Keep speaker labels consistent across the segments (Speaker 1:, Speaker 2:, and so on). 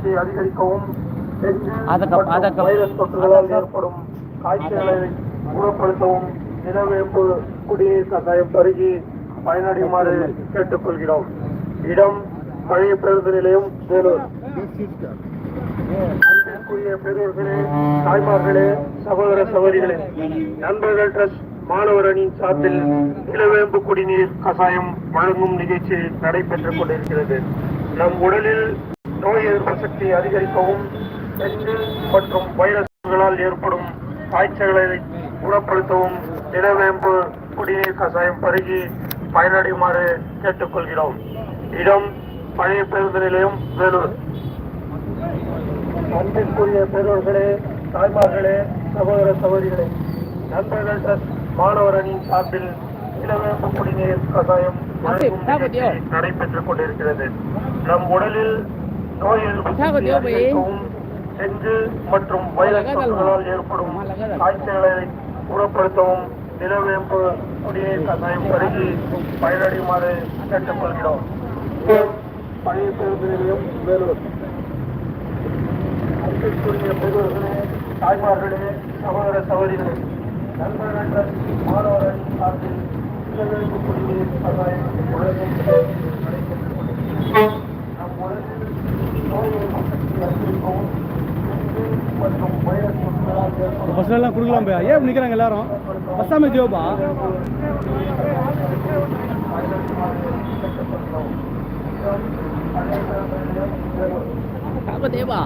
Speaker 1: சக்தியை அதிகரிக்கவும் dengue virus தொற்றுகளால் ஏற்படும் காய்ச்சலை குணப்படுத்தவும் நிலவேம்பு குடிநீர் கஷாயம் பருகி பயனடையுமாறு கேட்டுக்கொள்கிறோம். இடம் பழைய பேருந்து நிலையம் வேலூர். அன்பிற்குரிய தாய்மார்களே சகோதர சகோதரிகளே நண்பர்கள் ட்ரஸ்ட் மாணவர் அணியின் சார்பில் நிலவேம்பு குடிநீர் கஷாயம் வழங்கும் நிகழ்ச்சி நடைபெற்றுக் கொண்டிருக்கிறது. நம் உடலில் நோய் எதிர்ப்பு சக்தியை அதிகரிக்கவும் டெங்கு மற்றும் வைரஸ்களால் ஏற்படும் காய்ச்சல்களை குணப்படுத்தவும் நிலவேம்பு குடிநீர் கஷாயம் பருகி பயனடையுமாறு கேட்டுக்கொள்கிறோம். இடம் பழைய பேருந்து நிலையம் வேலூர். அன்பிற்குரிய பெற்றோர்களே தாய்மார்களே சகோதர சகோதரிகளே நண்பர்கள் ட்ரஸ்ட் மாணவர் அணியின் சார்பில் இளவேம்பு குடிநீர் கஷாயம் நிகழ்ச்சி நடைபெற்றுக் கொண்டிருக்கிறது. நம் உடலில் நோய் எதிர்ப்பு சக்தியை அதிகரிக்கவும் டெங்கு மற்றும் வைரஸ் தொற்றுகளால் ஏற்படும் காய்ச்சல்களை குணப்படுத்தவும் நிலவேம்பு குடிநீர் கஷாயம் பருகி பயனடையுமாறு கேட்டுக்கொள்கிறோம் பழைய பேருந்து நிலையம் வேலூர் அன்பிற்குரிய பெரியவர்களே தாய்மார்களே சகோதர சகோதரிகளே நண்பர்கள் மாணவர்கள் சார்பில் இளவேம்பு குடிநீர். நம் உடலில்
Speaker 2: எல்லாம் கொடுக்கலாம் பையா ஏன் நிற்கிறாங்க எல்லாரும் பஸ்ஸாம ஜோபா
Speaker 3: தேவா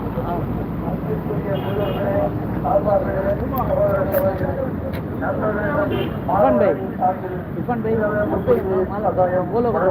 Speaker 1: இவன்
Speaker 3: பை. இவன் பை. போலோ கொடு.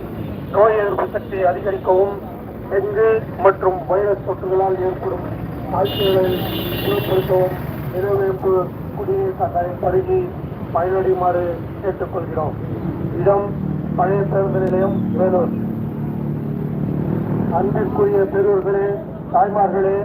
Speaker 1: நோய் எதிர்ப்பு சக்தியை அதிகரிக்கவும் டெங்கு மற்றும் வைரஸ் தொற்றுகளால் ஏற்படும் காய்ச்சல்களை குணப்படுத்தவும் நிலவேம்பு கேட்டுக்கொள்கிறோம். இடம் பழைய அன்பிற்குரிய குடிநீர் கஷாயம் பருகி பயனடையுமாறு கேட்டுக்கொள்கிறோம் இடம் பழைய பேருந்து நிலையம் வேலூர் அன்பிற்குரிய பெரியோர்களே தாய்மார்களே